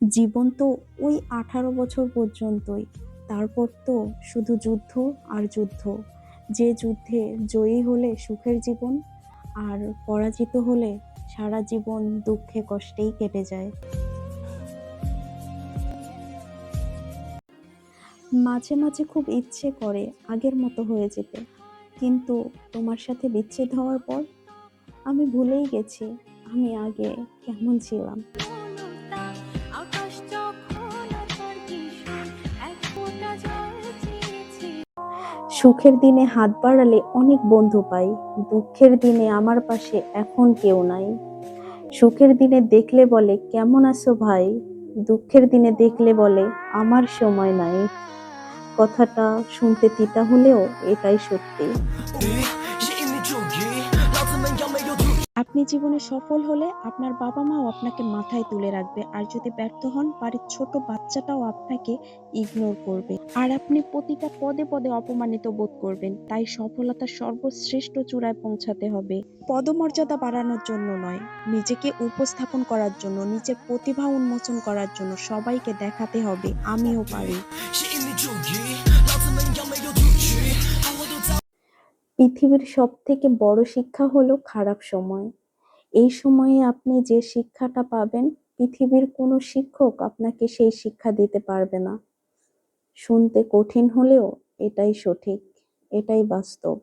জীবন তো ওই আঠারো বছর পর্যন্তই। তারপর তো শুধু যুদ্ধ আর যুদ্ধ। যে যুদ্ধে জয়ী হলে সুখের জীবন, আর পরাজিত হলে সারা জীবন দুঃখে কষ্টেই কেটে যায়। মাঝে মাঝে খুব ইচ্ছে করে আগের মতো হয়ে যেতে। কিন্তু তোমার সাথে বিচ্ছেদ হওয়ার পর আমি ভুলেই গেছি, আমি আগে কেমন ছিলাম। সুখের দিনে হাত বাড়ালে অনেক বন্ধু পাই, দুঃখের দিনে আমার পাশে এখন কেউ নাই। সুখের দিনে দেখলে বলে, কেমন আছো ভাই? দুঃখের দিনে দেখলে বলে, আমার সময় নাই। কথাটা শুনতে তিতা হলেও এটাই সত্যি। আপনি জীবনে সফল হলে আপনার বাবা মাও আপনাকে মাথায় তুলে রাখবে। আর যদি ব্যর্থ হন, বাড়ির ছোট বাচ্চাটাও আপনাকে ইগনোর করবে। আর আপনি প্রতিটা পদে পদে অপমানিত বোধ করবেন। তাই সফলতা সর্বশ্রেষ্ঠ চূড়ায় পৌঁছাতে হবে। পদমর্যাদা বাড়ানোর জন্য নয়, নিজেকে উপস্থাপন করার জন্য, নিজের প্রতিভা উন্মোচন করার জন্য সবাইকে দেখাতে হবে, আমিও পারি। পৃথিবীর সব থেকে বড় শিক্ষা হলো খারাপ সময়। এই সময়ে আপনি যে শিক্ষাটা পাবেন, পৃথিবীর কোনো শিক্ষক আপনাকে সেই শিক্ষা দিতে পারবে না। শুনতে কঠিন হলেও এটাই সঠিক, এটাই বাস্তব।